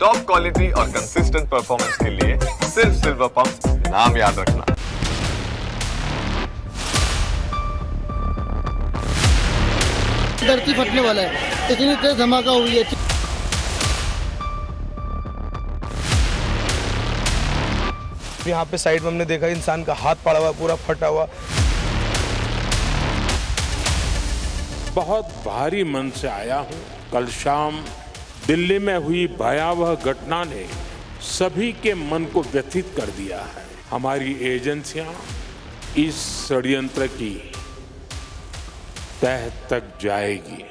Top quality और consistent performance के लिए सिर्फ़ सिल्वर पंप नाम याद रखना। धरती फटने वाला है। इतनी तेज धमाका हुई है। यहाँ पे साइड में हमने देखा इंसान का हाथ पड़ा हुआ पूरा फटा हुआ। बहुत भारी मन से आया हूँ। कल शाम दिल्ली में हुई भयावह घटना ने सभी के मन को व्यथित कर दिया है। हमारी एजेंसियाँ इस षड्यंत्र की तह तक जाएगी।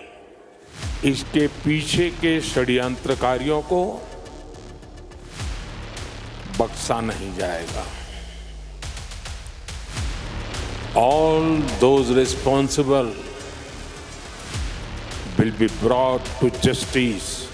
इसके पीछे के षड्यंत्रकारियों को बख्शा नहीं जाएगा। All those responsible will be brought to justice.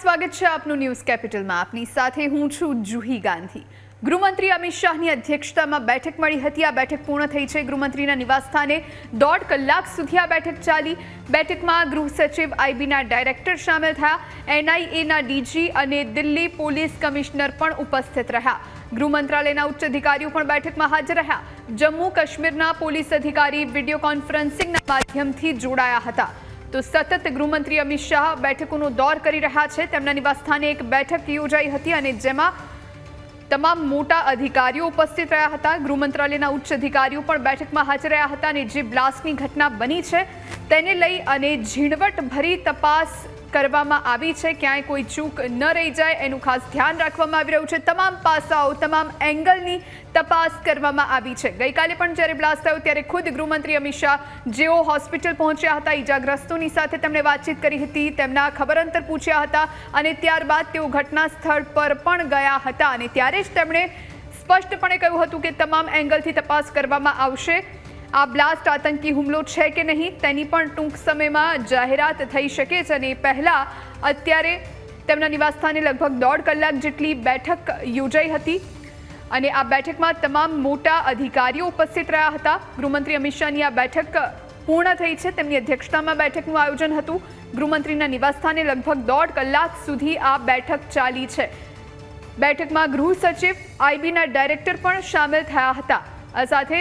સ્વાગત છે આપનું ન્યૂઝ કેપિટલમાં. આપની સાથે હું છું જુહી ગાંધી. ગૃહમંત્રી અમિત શાહની અધ્યક્ષતામાં બેઠક મળી હતી. આ બેઠક પૂર્ણ થઈ છે. ગૃહમંત્રીના નિવાસસ્થાને દોઢ કલાક સુધી આ બેઠક ચાલી. બેઠકમાં ગૃહ સચિવ આઈબીના ડાયરેક્ટર સામેલ થયા. એનઆઈએના ડીજી અને દિલ્હી પોલીસ કમિશનર પણ ઉપસ્થિત રહ્યા. ગૃહ મંત્રાલયના ઉચ્ચ અધિકારીઓ પણ બેઠકમાં હાજર રહ્યા. જમ્મુ કાશ્મીરના પોલીસ અધિકારી વીડિયો કોન્ફરન્સિંગના માધ્યમથી જોડાયા હતા. તો સતત ગૃહમંત્રી અમિત શાહ બેઠકોનો દોર કરી રહ્યા છે. તેમના નિવાસસ્થાને એક બેઠક યોજાઈ હતી અને જેમાં તમામ મોટા અધિકારીઓ ઉપસ્થિત રહ્યા હતા. ગૃહ મંત્રાલયના ઉચ્ચ અધિકારીઓ પણ બેઠકમાં હાજર રહ્યા હતા અને જે બ્લાસ્ટની ઘટના બની છે, તેને લઈ અને ઝીણવટભરી તપાસ કરવામાં આવી છે. ક્યાંય કોઈ ચૂક ન રહી જાય. એનું ખાસ ધ્યાન રાખવામાં આવી રહ્યું છે. તમામ પાસાઓ, તમામ એંગલની તપાસ કરવામાં આવી છે. ગઈકાલે પણ જ્યારે બ્લાસ્ટ થયો ત્યારે ખુદ ગૃહમંત્રી અમિત શાહ જેઓ હોસ્પિટલ પહોંચ્યા હતા, ઈજાગ્રસ્તોની સાથે તેમણે વાતચીત કરી હતી, તેમના ખબર અંતર પૂછ્યા હતા અને ત્યારબાદ તેઓ ઘટના સ્થળ પર પણ ગયા હતા અને ત્યારે જ તેમણે સ્પષ્ટપણે કહ્યું હતું કે તમામ એંગલથી તપાસ કરવામાં આવશે. આ બ્લાસ્ટ આતંકી હુમલો છે કે નહીં, તેની પણ ટૂંક સમયમાં જાહેરાત થઈ શકે છે અને પહેલાં અત્યારે તેમના નિવાસસ્થાને લગભગ દોઢ કલાક જેટલી બેઠક યોજાઈ હતી અને આ બેઠકમાં તમામ મોટા અધિકારીઓ ઉપસ્થિત રહ્યા હતા. ગૃહમંત્રી અમિત શાહની આ બેઠક પૂર્ણ થઈ છે. તેમની અધ્યક્ષતામાં બેઠકનું આયોજન હતું. ગૃહમંત્રીના નિવાસસ્થાને લગભગ દોઢ કલાક સુધી આ બેઠક ચાલી છે. બેઠકમાં ગૃહ સચિવ, આઈબીના ડાયરેક્ટર પણ સામેલ થયા હતા. આ સાથે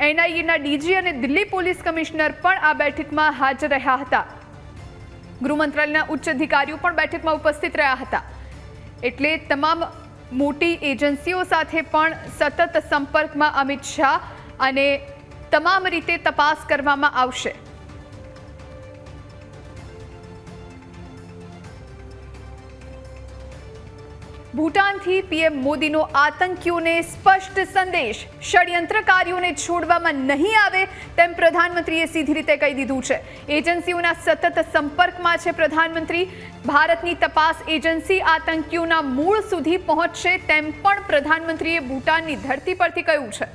એનઆઈએના ડીજી અને દિલ્હી પોલીસ કમિશનર પણ આ બેઠકમાં હાજર રહ્યા હતા. ગૃહ મંત્રાલયના ઉચ્ચ અધિકારીઓ પણ બેઠકમાં ઉપસ્થિત રહ્યા હતા. એટલે તમામ મોટી એજન્સીઓ સાથે પણ સતત સંપર્કમાં અમિત શાહ અને તમામ રીતે તપાસ કરવામાં આવશે. ભૂટાનથી પીએમ મોદીનો આતંકીઓને સ્પષ્ટ સંદેશ ષડયંત્રકારીઓને છોડવામાં નહીં આવે તેમ પ્રધાનમંત્રીએ સીધી રીતે કહી દીધું છે એજન્સીઓના સતત સંપર્કમાં છે પ્રધાનમંત્રી ભારતની તપાસ એજન્સી આતંકીઓના મૂળ સુધી પહોંચશે તેમ પણ પ્રધાનમંત્રીએ ભૂટાનની ધરતી પરથી કહ્યું છે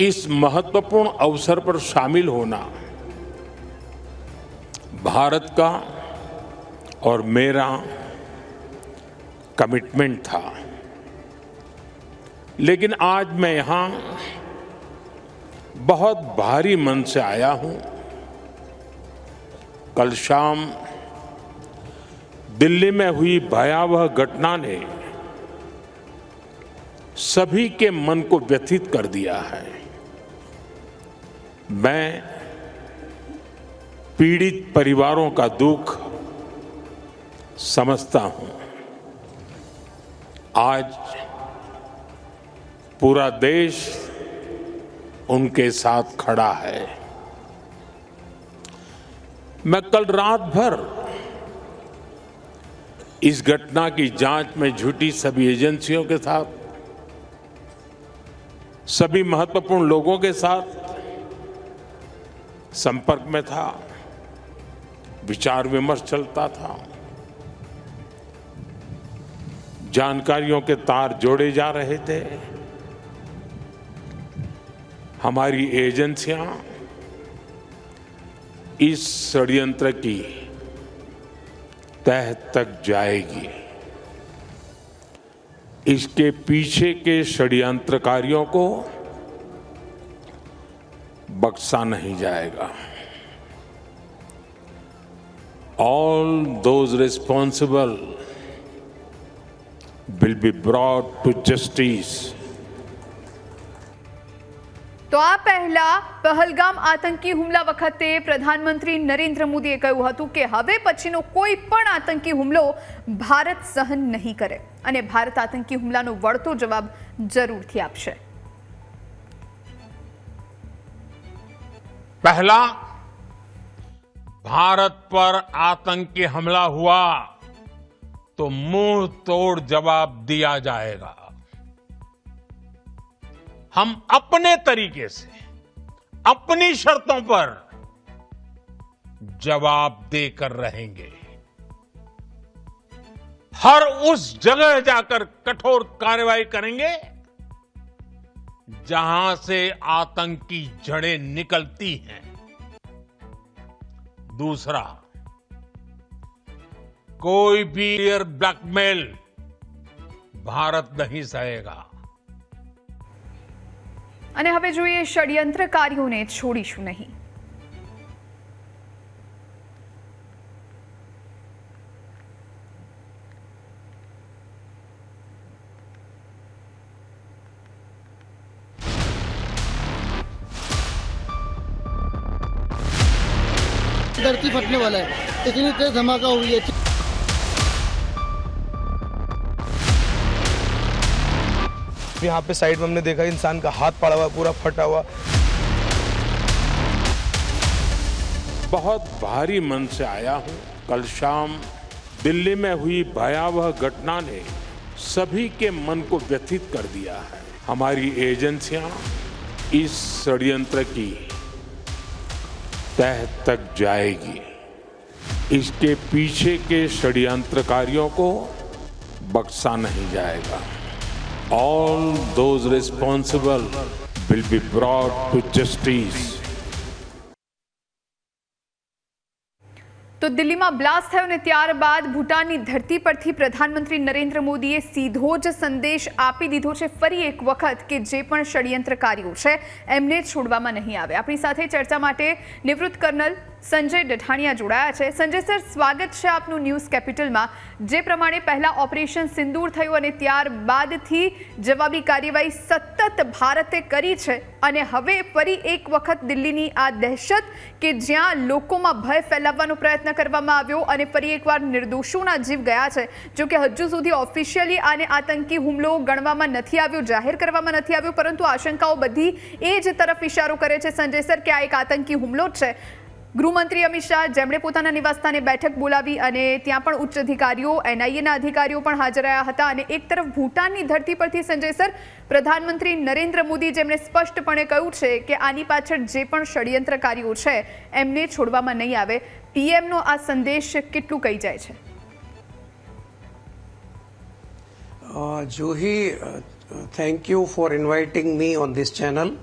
इस महत्वपूर्ण अवसर पर शामिल होना भारत का और मेरा कमिटमेंट था। लेकिन आज मैं यहाँ बहुत भारी मन से आया हूँ। कल शाम दिल्ली में हुई भयावह घटना ने सभी के मन को व्यथित कर दिया है। मैं पीड़ित परिवारों का दुख समझता हूँ। आज पूरा देश उनके साथ खड़ा है। मैं कल रात भर इस घटना की जाँच में जुटी सभी एजेंसियों के साथ, सभी महत्वपूर्ण लोगों के साथ संपर्क में था। विचार विमर्श चलता था। जानकारियों के तार जोड़े जा रहे थे। हमारी एजेंसियाँ इस षड्यंत्र की तह तक जाएगी। इसके पीछे के षड्यंत्रकारियों को बख्शा नहीं जाएगा। all those responsible will be brought to justice. તો આ પહેલા પહલગામ આતંકી હુમલા વખતે પ્રધાનમંત્રી નરેન્દ્ર મોદીએ કહ્યું હતું કે હવે પછીનો કોઈ પણ આતંકી હુમલો ભારત સહન નહીં કરે અને ભારત આતંકી હુમલાનો વળતો જવાબ જરૂરથી આપશે પહેલા भारत पर आतंकी हमला हुआ तो मुँह तोड़ जवाब दिया जाएगा। हम अपने तरीके से, अपनी शर्तों पर जवाब देकर रहेंगे। हर उस जगह जाकर कठोर कार्रवाई करेंगे, जहाँ से आतंकी जड़ें निकलती हैं। दूसरा कोई भी एयर ब्लैकमेल भारत नहीं सहेगा અને હવે જોઈએ ષડયંત્રકારીઓને છોડીશું નહીં धरती फटने वाला है। इतनी तेज धमाका हुई है। यहाँ पे साइड में हमने देखा इंसान का हाथ पड़ा हुआ पूरा फटा हुआ। बहुत भारी मन से आया हूँ। कल शाम दिल्ली में हुई भयावह घटना ने सभी के मन को व्यथित कर दिया है। हमारी एजेंसियाँ इस षड्यंत्र की तह तक जाएगी। इसके पीछे के षड्यंत्रकारियों को बख्शा नहीं जाएगा। All those responsible will be brought to justice તો દિલ્હીમાં બ્લાસ્ટ થયો ને ત્યારબાદ ભૂટાનની ધરતી પરથી પ્રધાનમંત્રી નરેન્દ્ર મોદીએ સીધો જ સંદેશ આપી દીધો છે. ફરી એક વખત કે જે પણ ષડયંત્રકારીઓ છે, એમને છોડવામાં નહીં આવે. આપણી સાથે ચર્ચા માટે નિવૃત્ત કર્નલ સંજય ડઢાણિયા જોડાયા છે. સંજય સર, સ્વાગત છે આપનું ન્યૂઝ કેપિટલમાં. જે પ્રમાણે પહેલા ઓપરેશન સિંદૂર થયું અને ત્યારબાદથી જવાબી કાર્યવાહી સતત ભારતે કરી છે અને હવે ફરી એક વખત દિલ્હીની આ દહેશત કે જ્યાં લોકોમાં ભય ફેલાવવાનો પ્રયત્ન કરવામાં આવ્યો અને ફરી એકવાર નિર્દોષોના જીવ ગયા છે. જો કે હજુ સુધી ઓફિશિયલી આને આતંકી હુમલો ગણવામાં નથી આવ્યો, જાહેર કરવામાં નથી આવ્યો, પરંતુ આશંકાઓ બધી એ જ તરફ ઇશારો કરે છે. સંજય સર, કે આ એક આતંકી હુમલો છે. ગૃહમંત્રી અમિત શાહ જેમણે પોતાના નિવાસસ્થાને બેઠક બોલાવી અને ત્યાં પણ ઉચ્ચ અધિકારીઓ એનઆઈએના અધિકારીઓ પણ હાજર રહ્યા હતા અને એક તરફ ભૂટાનની ધરતી પરથી સંજય સર, પ્રધાનમંત્રી નરેન્દ્ર મોદી જેમણે સ્પષ્ટપણે કહ્યું છે કે આની પાછળ જે પણ ષડયંત્રકારીઓ છે, એમને છોડવામાં નહીં આવે. પીએમનો આ સંદેશ કેટલું કહી જાય છે? જોહી thank you for inviting me on this channel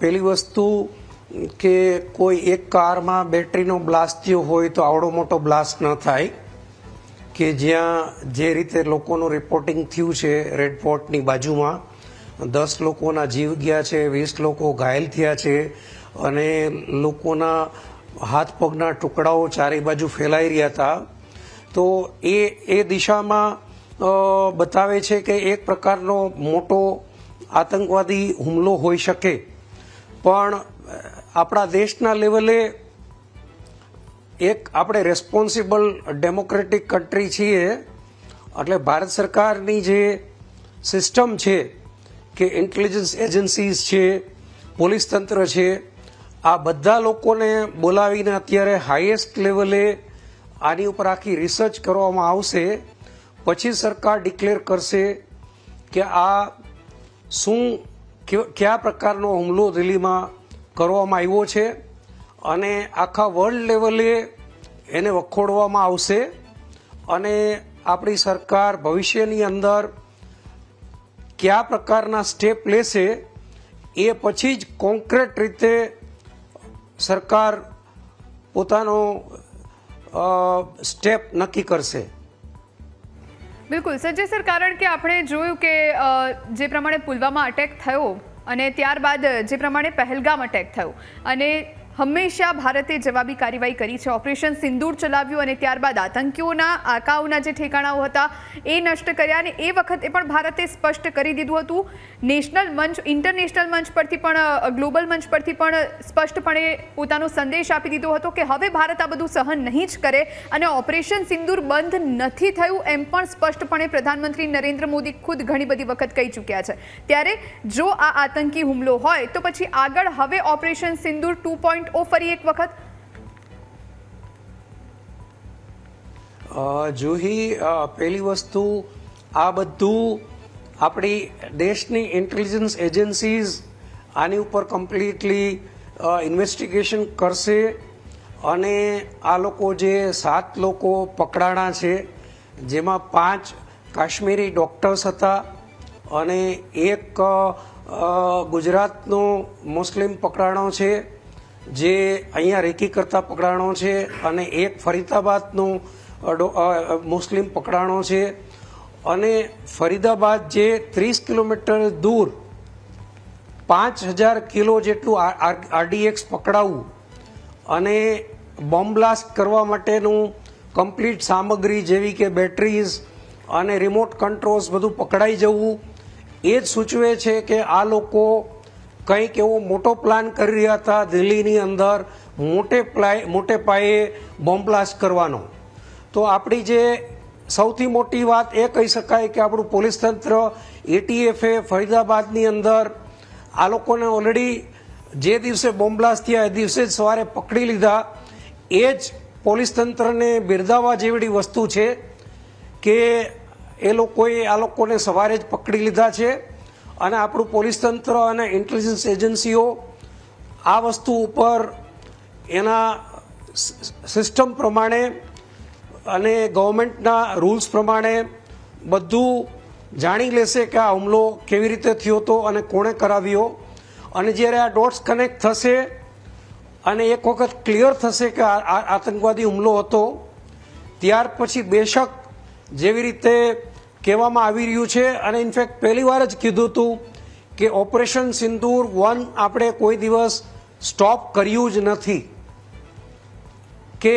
પહેલી વસ્તુ કે કોઈ એક કારમાં બેટરીનો બ્લાસ્ટ થયો હોય તો આવડો મોટો બ્લાસ્ટ ન થાય. કે જ્યાં જે રીતે લોકોનું રિપોર્ટિંગ થયું છે રેડ ફોર્ટની બાજુમાં, દસ લોકોના જીવ ગયા છે, વીસ લોકો ઘાયલ થયા છે અને લોકોના હાથ પગના ટુકડાઓ ચારે બાજુ ફેલાઈ રહ્યા હતા. તો એ એ દિશામાં બતાવે છે કે એક પ્રકારનો મોટો આતંકવાદી હુમલો હોઈ શકે. પણ આપણા દેશના લેવલે એક આપણે રેસ્પોન્સિબલ ડેમોક્રેટિક કન્ટ્રી છીએ. એટલે ભારત સરકારની જે સિસ્ટમ છે, કે ઇન્ટેલિજન્સ એજન્સીઝ છે, પોલીસ તંત્ર છે, આ બધા લોકોને બોલાવીને અત્યારે હાઈએસ્ટ લેવલે આની ઉપર આખી રિસર્ચ કરવામાં આવશે. પછી સરકાર ડિક્લેર કરશે કે આ શું કયો- પ્રકારનો હુમલો દિલ્હીમાં કરવામાં આવ્યો છે અને આખા વર્લ્ડ લેવલે એને વખોડવામાં આવશે અને આપણી સરકાર ભવિષ્યની અંદર કયા પ્રકારના સ્ટેપ લેશે એ પછી જ કોન્ક્રીટ રીતે સરકાર પોતાનો સ્ટેપ નક્કી કરશે. બિલકુલ. સંજય સર, કારણ કે આપણે જોયું કે જે પ્રમાણે પુલવામા અટેક થયો અને ત્યારબાદ જે પ્રમાણે પહેલગામ અટેક થયું. અને હંમેશા ભારતે જવાબી કાર્યવાહી કરી છે. ઓપરેશન સિંદૂર ચલાવ્યું અને ત્યારબાદ આતંકીઓના આકાઓના જે ઠેકાણાઓ હતા એ નષ્ટ કર્યા અને એ વખતે પણ ભારતે સ્પષ્ટ કરી દીધું હતું. નેશનલ મંચ, ઇન્ટરનેશનલ મંચ પરથી પણ ગ્લોબલ મંચ પરથી પણ સ્પષ્ટપણે પોતાનો સંદેશ આપી દીધો હતો કે હવે ભારત આ બધું સહન નહીં જ કરે અને ઓપરેશન સિંદૂર બંધ નથી થયું એમ પણ સ્પષ્ટપણે પ્રધાનમંત્રી નરેન્દ્ર મોદી ખુદ ઘણી બધી વખત કહી ચૂક્યા છે. ત્યારે જો આ આતંકી હુમલો હોય તો પછી આગળ હવે ઓપરેશન સિંદૂર ટુ પોઈન્ટ ઓ ફરી એક વખત? જુહી પહેલી વસ્તુ, આ બધું આપણી દેશની ઇન્ટેલિજન્સ એજન્સીઝ આની ઉપર કમ્પ્લીટલી ઇન્વેસ્ટિગેશન કરશે અને આ લોકો જે સાત લોકો પકડાણા છે, જેમાં પાંચ કાશ્મીરી ડોક્ટર્સ હતા અને એક ગુજરાતનો મુસ્લિમ પકડાણો છે. જે અહીંયા રેકી કરતા પકડાણો છે અને એક ફરીદાબાદનો મુસ્લિમ પકડાણો છે. અને ફરીદાબાદ જે ત્રીસ કિલોમીટર દૂર પાંચ હજાર કિલો જેટલું આરડીએક્સ પકડાવવું અને બોમ્બ બ્લાસ્ટ કરવા માટેનું કમ્પ્લીટ સામગ્રી જેવી કે બેટરીઝ અને રિમોટ કંટ્રોલ્સ બધું પકડાઈ જવું, એ જ સૂચવે છે કે આ લોકો કંઈક એવો મોટો પ્લાન કરી રહ્યા હતા દિલ્હીની અંદર, મોટે પ્લાય, મોટે પાયે બોમ્બ બ્લાસ્ટ કરવાનો. તો આપણી જે સૌથી મોટી વાત એ કહી શકાય કે આપણું પોલીસ તંત્ર એટીએફએ ફરીદાબાદની અંદર આ લોકોને ઓલરેડી જે દિવસે બોમ્બ બ્લાસ્ટ થયા એ દિવસે જ સવારે પકડી લીધા. એ જ પોલીસ તંત્રને બિરદાવવા જેવી વસ્તુ છે કે એ લોકોએ આ લોકોને સવારે જ પકડી લીધા છે. અને આપણું પોલીસ તંત્ર અને ઇન્ટેલિજન્સ એજન્સીઓ આ વસ્તુ ઉપર એના સિસ્ટમ પ્રમાણે અને ગવર્મેન્ટના રૂલ્સ પ્રમાણે બધું જાણી લેશે કે આ હુમલો કેવી રીતે થયો હતો અને કોણે કરાવ્યો. અને જ્યારે આ ડોટ્સ કનેક્ટ થશે અને એક વખત ક્લિયર થશે કે આ આતંકવાદી હુમલો હતો, ત્યાર પછી બેશક જેવી રીતે કહેવામાં આવી રહ્યું છે અને ઇનફેક્ટ પહેલી વાર જ કીધું હતું કે ઓપરેશન સિંદૂર વન આપણે કોઈ દિવસ સ્ટોપ કર્યું જ નથી. કે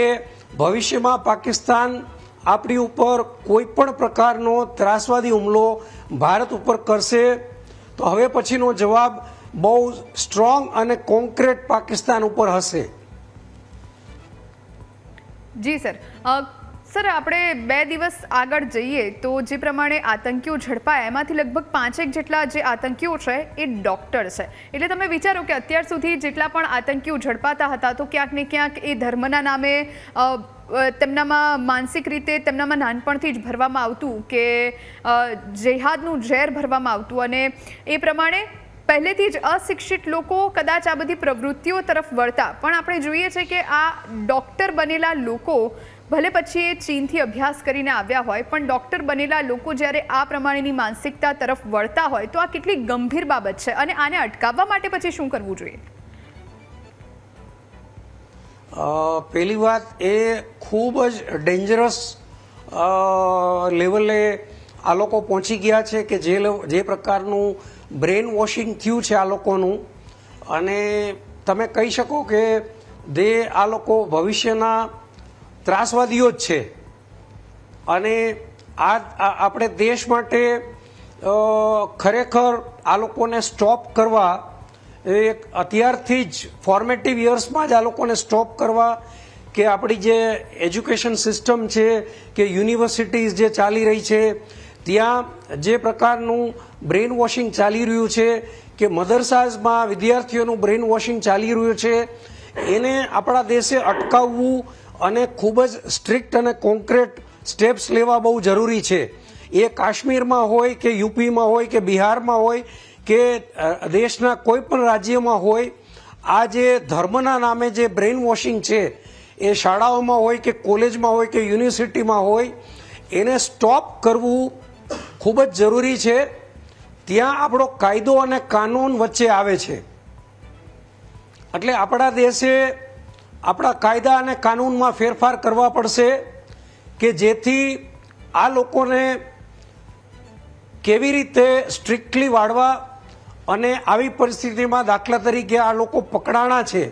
ભવિષ્યમાં પાકિસ્તાન આપણી ઉપર કોઈ પણ પ્રકારનો ત્રાસવાદી હુમલો ભારત ઉપર કરશે, તો હવે પછીનો જવાબ બહુ સ્ટ્રોંગ અને કોન્ક્રીટ પાકિસ્તાન ઉપર હશે. જી સર. સર, આપણે બે દિવસ આગળ જઈએ તો જે પ્રમાણે આતંકીઓ ઝડપાયા, એમાંથી લગભગ પાંચેક જેટલા જે આતંકીઓ છે એ ડોક્ટર છે. એટલે તમે વિચારો કે અત્યાર સુધી જેટલા પણ આતંકીઓ ઝડપાતા હતા, તો ક્યાંક ને ક્યાંક એ ધર્મના નામે તેમનામાં માનસિક રીતે તેમનામાં નાનપણથી જ ભરવામાં આવતું કે જેહાદનું ઝેર ભરવામાં આવતું અને એ પ્રમાણે પહેલેથી જ અશિક્ષિત લોકો કદાચ આ બધી પ્રવૃત્તિઓ તરફ વળતા. પણ આપણે જોઈએ છે કે આ ડૉક્ટર બનેલા લોકો ભલે પછી એ ચીનથી અભ્યાસ કરીને આવ્યા હોય, પણ ડૉક્ટર બનેલા લોકો જ્યારે આ પ્રમાણેની માનસિકતા તરફ વળતા હોય, તો આ કેટલી ગંભીર બાબત છે અને આને અટકાવવા માટે પછી શું કરવું જોઈએ? પહેલી વાત એ ખૂબ જ ડેન્જરસ લેવલે આ લોકો પહોંચી ગયા છે કે જે જે પ્રકારનું બ્રેન વોશિંગ થયું છે આ લોકોનું. અને તમે કહી શકો કે દે આ લોકો ભવિષ્યના ત્રાસવાદીઓ જ છે. અને આ આપણે દેશ માટે ખરેખર આ લોકોને સ્ટોપ કરવા એક અત્યારથી જ ફોર્મેટિવ યર્સમાં જ આ લોકોને સ્ટોપ કરવા કે આપણી જે એજ્યુકેશન સિસ્ટમ છે, કે યુનિવર્સિટીઝ જે ચાલી રહી છે, ત્યાં જે પ્રકારનું બ્રેન વોશિંગ ચાલી રહ્યું છે, કે મદરસાઝમાં વિદ્યાર્થીઓનું બ્રેન વોશિંગ ચાલી રહ્યું છે, એને આપણા દેશે અટકાવવું અને ખૂબ જ સ્ટ્રિક્ટ અને કોન્ક્રીટ સ્ટેપ્સ લેવા બહુ જરૂરી છે. એ કાશ્મીરમાં હોય કે યુપીમાં હોય કે બિહારમાં હોય કે દેશના કોઈ પણ રાજ્યમાં હોય, આ જે ધર્મના નામે જે બ્રેઇન વોશિંગ છે, એ શાળાઓમાં હોય કે કોલેજમાં હોય કે યુનિવર્સિટીમાં હોય, એને સ્ટોપ કરવું ખૂબ જ જરૂરી છે. ત્યાં આપણો કાયદો અને કાનૂન વચ્ચે આવે છે. એટલે આપણા દેશે આપણા કાયદા અને કાનૂનમાં ફેરફાર કરવા પડશે કે જેથી આ લોકોને કેવી રીતે સ્ટ્રિક્ટલી વાળવા અને આવી પરિસ્થિતિમાં દાખલા તરીકે આ લોકો પકડાણા છે,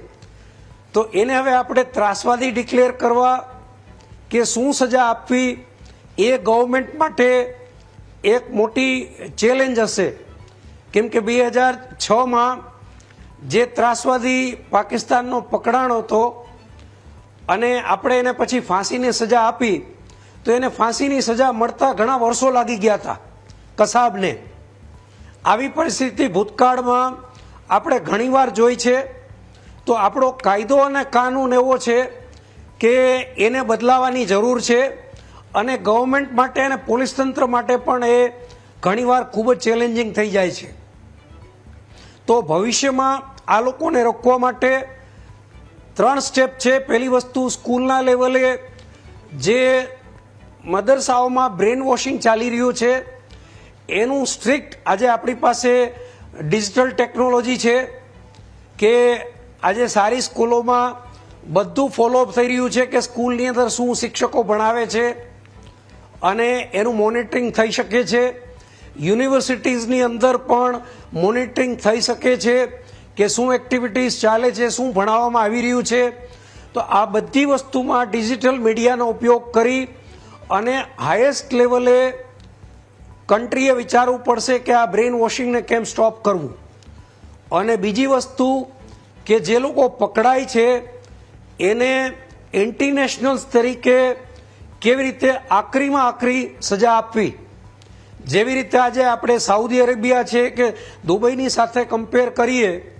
તો એને હવે આપણે ત્રાસવાદી ડિક્લેર કરવા કે શું સજા આપવી એ ગવર્મેન્ટ માટે એક મોટી ચેલેન્જ હશે. કેમ કે બે હજાર છમાં જે ત્રાસવાદી પાકિસ્તાનનો પકડાણો હતો અને આપણે એને પછી ફાંસીની સજા આપી, તો એને ફાંસીની સજા મળતા ઘણા વર્ષો લાગી ગયા હતા કસાબને. આવી પરિસ્થિતિ ભૂતકાળમાં આપણે ઘણીવાર જોઈ છે. તો આપણો કાયદો અને કાનૂન એવો છે કે એને બદલાવાની જરૂર છે અને ગવર્મેન્ટ માટે અને પોલીસ તંત્ર માટે પણ એ ઘણીવાર ખૂબ જ ચેલેન્જિંગ થઈ જાય છે. તો ભવિષ્યમાં આ લોકોને રોકવા માટે ત્રણ સ્ટેપ છે. પહેલી વસ્તુ, સ્કૂલના લેવલે જે મદરસાઓમાં બ્રેન વોશિંગ ચાલી રહ્યું છે, એનું સ્ટ્રિક્ટ આજે આપણી પાસે ડિજિટલ ટેકનોલોજી છે કે આજે સારી સ્કૂલોમાં બધું ફોલોઅપ થઈ રહ્યું છે કે સ્કૂલની અંદર શું શિક્ષકો ભણાવે છે અને એનું મોનિટરિંગ થઈ શકે છે. યુનિવર્સિટીઝની અંદર પણ મોનિટરિંગ થઈ શકે છે કે શું એક્ટિવિટીઝ ચાલે છે, શું ભણાવવામાં આવી રહ્યું છે. તો આ બધી વસ્તુમાં ડિજિટલ મીડિયાનો ઉપયોગ કરી અને હાઈએસ્ટ લેવલે કન્ટ્રીએ વિચારવું પડશે કે આ બ્રેન વોશિંગને કેમ સ્ટોપ કરવું. અને બીજી વસ્તુ કે જે લોકો પકડાય છે, એને ઇન્ટરનેશનલ્સ તરીકે કેવી રીતે આકરીમાં આકરી સજા આપવી. જેવી રીતે આજે આપણે સાઉદી અરેબિયા છે કે દુબઈની સાથે કમ્પેર કરીએ,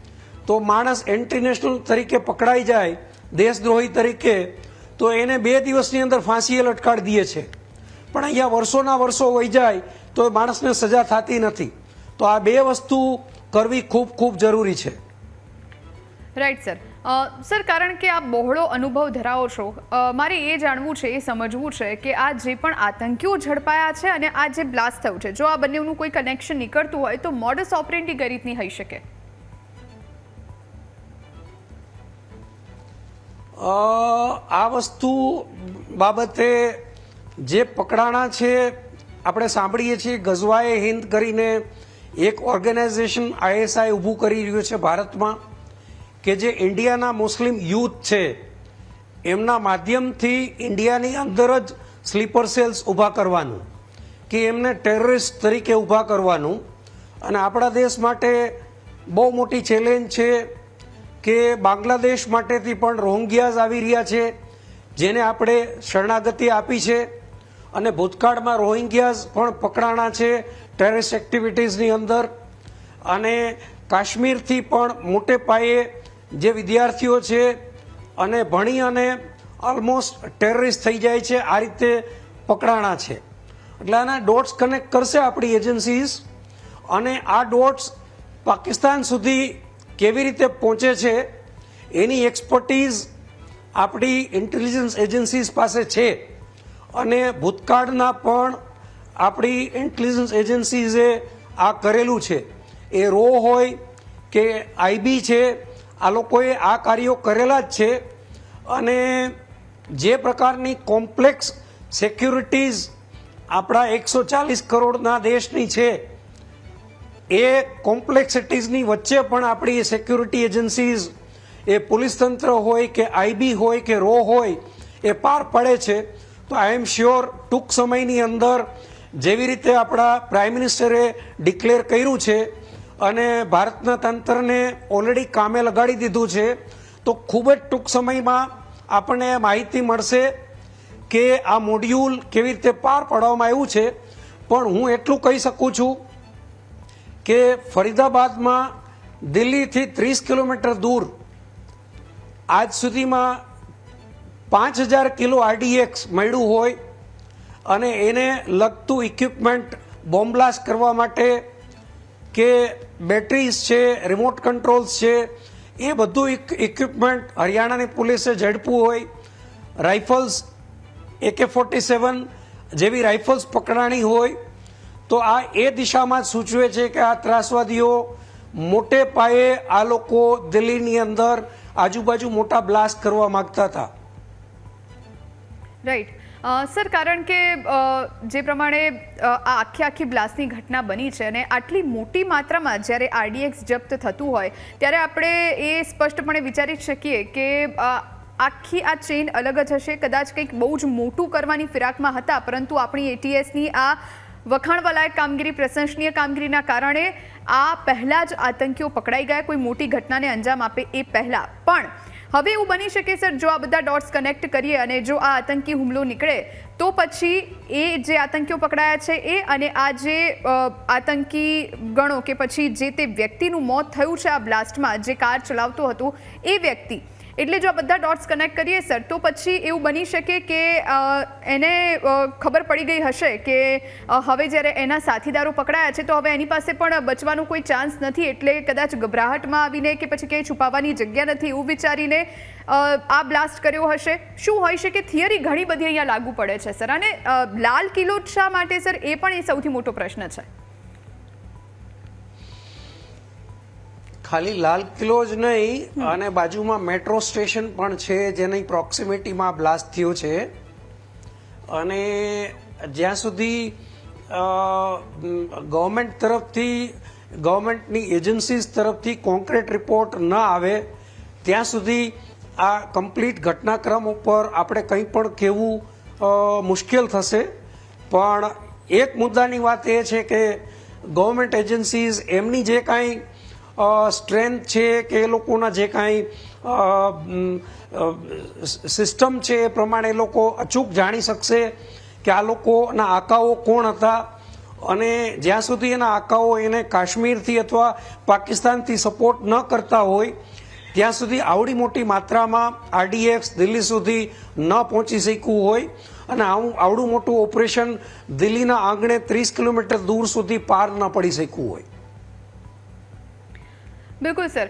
તો માણસ ઇન્ટરનેશનલ તરીકે પકડાઈ જાય, દેશદ્રોહી તરીકે, તો એને બે દિવસની અંદર ફાંસીએ લટકાડી દઈએ છે. પણ અહીંયા વર્ષોના વર્ષો વહી જાય, તો એ માણસને સજા થતી નથી. તો આ બે વસ્તુ કરવી ખૂબ ખૂબ જરૂરી છે. રાઈટ સર સર, કારણ કે આપ બહોળો અનુભવ ધરાવો છો મારે એ જાણવું છે, એ સમજવું છે કે આ જે પણ આતંકીઓ ઝડપાયા છે અને આ જે બ્લાસ્ટ થયું છે, જો આ બંનેનું કોઈ કનેક્શન નીકળતું હોય તો મોડસ ઓપરેન્ટી કઈ રીતની હોઈ શકે? આ વસ્તુ બાબતે જે પકડાણા છે, આપણે સાંભળીએ છીએ, ગઝવાએ હિન્દ કરીને એક ઓર્ગેનાઇઝેશન આઈએસઆઈ ઊભું કરી રહ્યું છે ભારતમાં. કે જે ઇન્ડિયાના મુસ્લિમ યુથ છે, એમના માધ્યમથી ઇન્ડિયાની અંદર જ સ્લીપર સેલ્સ ઊભા કરવાનું, કે એમને ટેરરિસ્ટ તરીકે ઊભા કરવાનું. અને આપણા દેશ માટે બહુ મોટી ચેલેન્જ છે કે બાંગ્લાદેશ માટેથી પણ રોહિંગ્યાઝ આવી રહ્યા છે, જેને આપણે શરણાગતિ આપી છે. અને ભૂતકાળમાં રોહિંગ્યાઝ પણ પકડાણા છે ટેરરિસ્ટ એક્ટિવિટીઝની અંદર. અને કાશ્મીરથી પણ મોટે પાયે જે વિદ્યાર્થીઓ છે અને ભણી અને ઓલમોસ્ટ ટેરરિસ્ટ થઈ જાય છે, આ રીતે પકડાણા છે. એટલે આના ડોટ્સ કનેક્ટ કરશે આપણી એજન્સીઝ અને આ ડોટ્સ પાકિસ્તાન સુધી કેવી રીતે પહોંચે છે, એની એક્સપર્ટીઝ આપણી ઇન્ટેલિજન્સ એજન્સીઝ પાસે છે. અને ભૂતકાળના પણ આપણી ઇન્ટેલિજન્સ એજન્સીઝે આ કરેલું છે. એ રો હોય કે આઈબી છે આ લોકોએ આ કાર્યો કરેલા જ છે. અને જે પ્રકારની કોમ્પ્લેક્સ સિક્યુરિટીઝ આપણા એકસો ચાલીસ કરોડના દેશની છે, એ કોમ્પ્લેક્સિટીઝની વચ્ચે પણ આપણી સિક્યુરિટી એજન્સીઝ, એ પોલીસ તંત્ર હોય કે આઈબી હોય કે રો હોય, એ પાર પડે છે. તો આઈ એમ શ્યોર ટૂંક સમયની અંદર જેવી રીતે આપણા પ્રાઇમ મિનિસ્ટરે ડિક્લેર કર્યું છે અને ભારતના તંત્રને ઓલરેડી કામે લગાડી દીધું છે. તો ખૂબ જ ટૂંક સમયમાં આપણને માહિતી મળશે કે આ મોડ્યુલ કેવી રીતે પાર પાડવામાં આવ્યું છે. પણ હું એટલું કહી શકું છું કે ફરીદાબાદમાં દિલ્હીથી ત્રીસ કિલોમીટર દૂર આજ સુધીમાં પાંચ હજાર કિલો આરડીએક્સ મળ્યું હોય અને એને લગતું ઇક્વિપમેન્ટ બોમ્બલાસ્ટ કરવા માટે કે બેટરીઝ છે રિમોટ કંટ્રોલ્સ છે, એ બધું એક ઇક્વિપમેન્ટ હરિયાણાની પોલીસે ઝડપવું હોય. રાઇફલ્સ એકે ફોર્ટી સેવન જેવી રાઇફલ્સ પકડાણી હોય, તો આ એ દિશામાં જ સૂચવે છે કે આ ત્રાસવાદીઓ મોટે પાયે આ લોકો દિલ્હીની અંદર આજુબાજુ મોટા બ્લાસ્ટ કરવા માંગતા હતા. રાઈટ સર, કારણ કે જે પ્રમાણે આ આખી આખી બ્લાસ્ટની ઘટના બની છે અને આટલી મોટી માત્રામાં જ્યારે આરડીએક્સ જપ્ત થતું હોય, ત્યારે આપણે એ સ્પષ્ટપણે વિચારી શકીએ કે આખી આ ચેઇન અલગ જ હશે. કદાચ કંઈક બહુ જ મોટું કરવાની ફિરાકમાં હતા, પરંતુ આપણી એટીએસની આ વખાણવાલાયક કામગીરી, પ્રશંસનીય કામગીરીના કારણે આ પહેલાં જ આતંકીઓ પકડાઈ ગયા. કોઈ મોટી ઘટનાને અંજામ આપે એ પહેલાં. પણ હવે એવું બની શકે સર, જો આ બધા ડોટ્સ કનેક્ટ કરીએ અને જો આ આતંકી હુમલો નીકળે, તો પછી એ જે આતંકીઓ પકડાયા છે એ અને આ જે આતંકી ગણો કે પછી જે તે વ્યક્તિનું મોત થયું છે આ બ્લાસ્ટમાં જે કાર ચલાવતો હતો, એ વ્યક્તિ એટલે જો આ બધા ડોટ્સ કનેક્ટ કરીએ સર તો પછી એવું બની શકે કે એને ખબર પડી ગઈ હશે કે હવે જ્યારે એના સાથીદારો પકડાયા છે, તો હવે એની પાસે પણ બચવાનો કોઈ ચાન્સ નથી. એટલે કદાચ ગભરાહટમાં આવીને કે પછી ક્યાંય છુપાવવાની જગ્યા નથી એવું વિચારીને આ બ્લાસ્ટ કર્યો હશે. શું હોઈ શકે થિયરી ઘણી બધી અહીંયા લાગુ પડે છે સર અને લાલ કિલ્લો શા માટે સર એ પણ એ સૌથી મોટો પ્રશ્ન છે. ખાલી લાલ કિલ્લો જ નહીં, અને બાજુમાં મેટ્રો સ્ટેશન પણ છે, જેની પ્રોક્સિમિટીમાં બ્લાસ્ટ થયો છે. અને જ્યાં સુધી ગવર્મેન્ટ તરફથી, ગવર્મેન્ટની એજન્સીઝ તરફથી કોન્ક્રીટ રિપોર્ટ ન આવે, ત્યાં સુધી આ કમ્પ્લીટ ઘટનાક્રમ ઉપર આપણે કંઈ પણ કહેવું મુશ્કેલ થશે. પણ એક મુદ્દાની વાત એ છે કે ગવર્મેન્ટ એજન્સીઝ એમની જે કાંઈ સ્ટ્રેન્થ છે કે એ લોકોના જે કાંઈ સિસ્ટમ છે એ પ્રમાણે એ લોકો અચૂક જાણી શકશે કે આ લોકોના આકાઓ કોણ હતા. અને જ્યાં સુધી એના આકાઓ એને કાશ્મીરથી અથવા પાકિસ્તાનથી સપોર્ટ ન કરતા હોય, ત્યાં સુધી આવડી મોટી માત્રામાં આરડીએક્સ દિલ્હી સુધી ન પહોંચી શક્યું હોય. અને આવું આવડું મોટું ઓપરેશન દિલ્હીના આંગણે ત્રીસ કિલોમીટર દૂર સુધી પાર ન પડી શક્યું હોય. બિલકુલ, સર.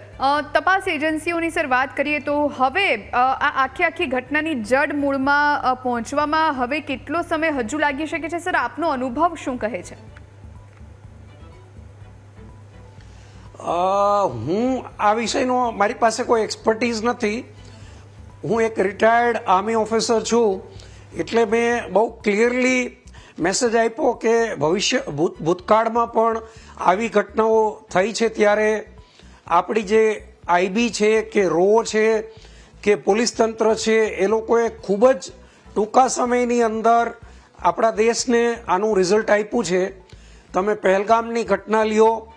તપાસ એજન્સીઓની, સર, વાત કરીએ તો હવે આ આખી આખી ઘટનાની જડ મૂળમાં પહોંચવામાં હવે કેટલો સમય હજુ લાગી શકે છે? સર, આપનો અનુભવ શું કહે છે? હું આ વિષયનો, મારી પાસે કોઈ એક્સપર્ટીઝ નથી. હું એક રિટાયર્ડ આર્મી ઓફિસર છું. એટલે મેં બહુ ક્લિયરલી મેસેજ આપ્યો કે ભવિષ્ય, ભૂત, ભૂતકાળમાં પણ આવી ઘટનાઓ થઈ છે ત્યારે આપણી જે આઈબી છે, કે રો છે, કે પોલીસ તંત્ર છે, એ લોકોએ ખૂબ જ ટૂંકા સમયની અંદર આપણા દેશને આનું રિઝલ્ટ આપ્યું છે. તમે પહેલગામની ઘટના લ્યો,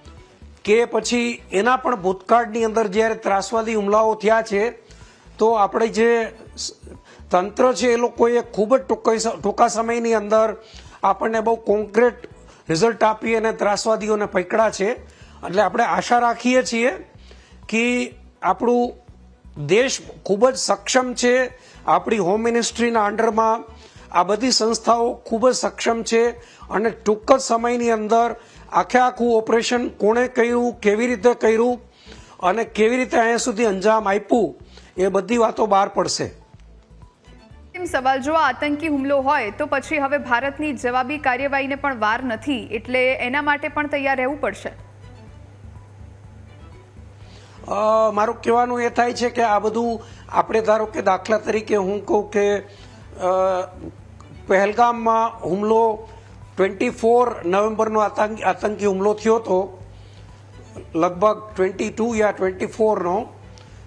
કે પછી એના પણ ભૂતકાળની અંદર જ્યારે ત્રાસવાદી હુમલાઓ થયા છે, તો આપણે જે તંત્ર છે, એ લોકોએ ખૂબ જ ટૂંકા સમયની અંદર આપણને બહુ કોન્ક્રીટ રિઝલ્ટ આપી અને ત્રાસવાદીઓને પકડ્યા છે. એટલે આપણે આશા રાખીએ છીએ કે આપણું દેશ ખૂબ જ સક્ષમ છે. આપણી હોમ મિનિસ્ટ્રીના અંડરમાં આ બધી સંસ્થાઓ ખૂબ જ સક્ષમ છે અને ટૂંક જ સમયની અંદર આખે આખું ઓપરેશન કોણે કર્યું, કેવી રીતે કર્યું અને કેવી રીતે અહીંયા સુધી અંજામ આપ્યું એ બધી વાતો બહાર પડશે. સવાલ, જો આતંકી હુમલો હોય તો પછી હવે ભારતની જવાબી કાર્યવાહીને પણ વાર નથી, એટલે એના માટે પણ તૈયાર રહેવું પડશે. મારું કહેવાનું એ થાય છે કે આ બધું આપણે ધારો કે દાખલા તરીકે હું કહું કે પહેલગામમાં હુમલો ટ્વેન્ટી ફોર નવેમ્બરનો આતંકી આતંકી હુમલો થયો હતો, લગભગ ટ્વેન્ટી ટુ યા ટ્વેન્ટી ફોરનો,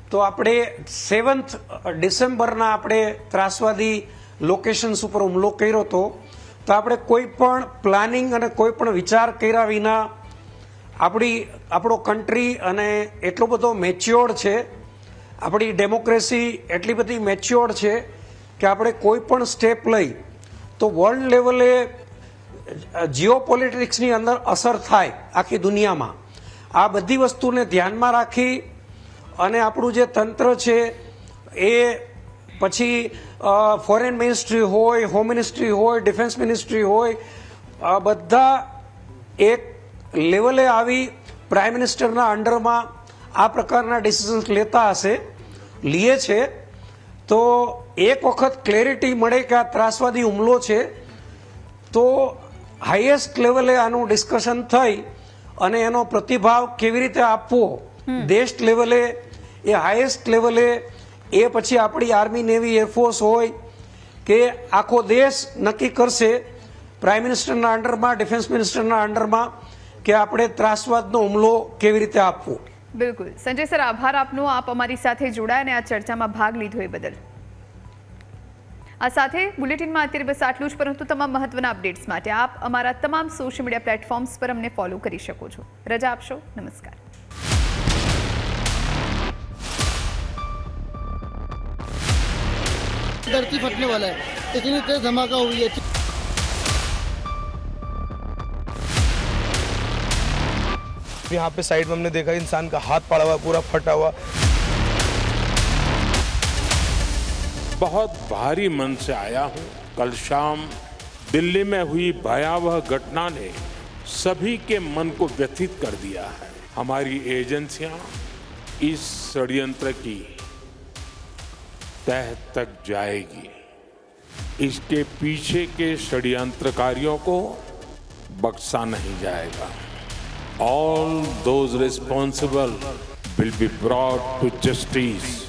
તો આપણે સેવન્થ ડિસેમ્બરના આપણે ત્રાસવાદી લોકેશન્સ ઉપર હુમલો કર્યો હતો. તો આપણે કોઈ પણ પ્લાનિંગ અને કોઈ પણ વિચાર કર્યા વિના આપણી, આપણો કન્ટ્રી અને એટલો બધો મેચ્યોર્ડ છે, આપણી ડેમોક્રેસી એટલી બધી મેચ્યોર્ડ છે કે આપણે કોઈ પણ સ્ટેપ લઈ તો વર્લ્ડ લેવલે જીઓ પોલિટિક્સની અંદર અસર થાય આખી દુનિયામાં. આ બધી વસ્તુને ધ્યાનમાં રાખી અને આપણું જે તંત્ર છે એ પછી ફોરેન મિનિસ્ટ્રી હોય હોમ મિનિસ્ટ્રી હોય ડિફેન્સ મિનિસ્ટ્રી હોય બધા એક લેવલે આવી પ્રાઇમ મિનિસ્ટરના અંડરમાં આ પ્રકારના ડિસિઝન્સ લેતા હશે લીએ છે. તો એક વખત ક્લેરિટી મળે કે આ ત્રાસવાદી હુમલો છે તો હાઈએસ્ટ લેવલે આનું ડિસ્કશન થઈ અને એનો પ્રતિભાવ કેવી રીતે આપવો દેશ લેવલે એ હાઈએસ્ટ લેવલે એ પછી આપણી આર્મી નેવી એરફોર્સ હોય કે આખો દેશ નક્કી કરશે પ્રાઇમ મિનિસ્ટરના અંડરમાં ડિફેન્સ મિનિસ્ટરના અંડરમાં કે આપણે ત્રાસવાદનો હુમલો કેવી રીતે આપવો બિલકુલ સંજય સર આભાર આપનો આપ અમારી સાથે જોડાયા અને આ ચર્ચામાં ભાગ લીધો એ બદલ આ સાથે બુલેટિનમાં અત્યારે બસ આટલું જ પરંતુ તમામ મહત્વના અપડેટ્સ માટે આપ અમારા તમામ સોશિયલ મીડિયા પ્લેટફોર્મ્સ પર અમને ફોલો કરી શકો છો રજા આપશો નમસ્કાર धरती फटने वाला है इतनी तेज धमाका हुई है यहाँ पे साइड में हमने देखा इंसान का हाथ पड़ा हुआ, पूरा फटा हुआ। बहुत भारी मन से आया हूँ। कल शाम दिल्ली में हुई भयावह घटना ने सभी के मन को व्यथित कर दिया है। हमारी एजेंसियाँ इस षड्यंत्र की तह तक जाएगी। इसके पीछे के षड्यंत्रकारियों को बख्शा नहीं जाएगा। all those responsible will be brought to justice.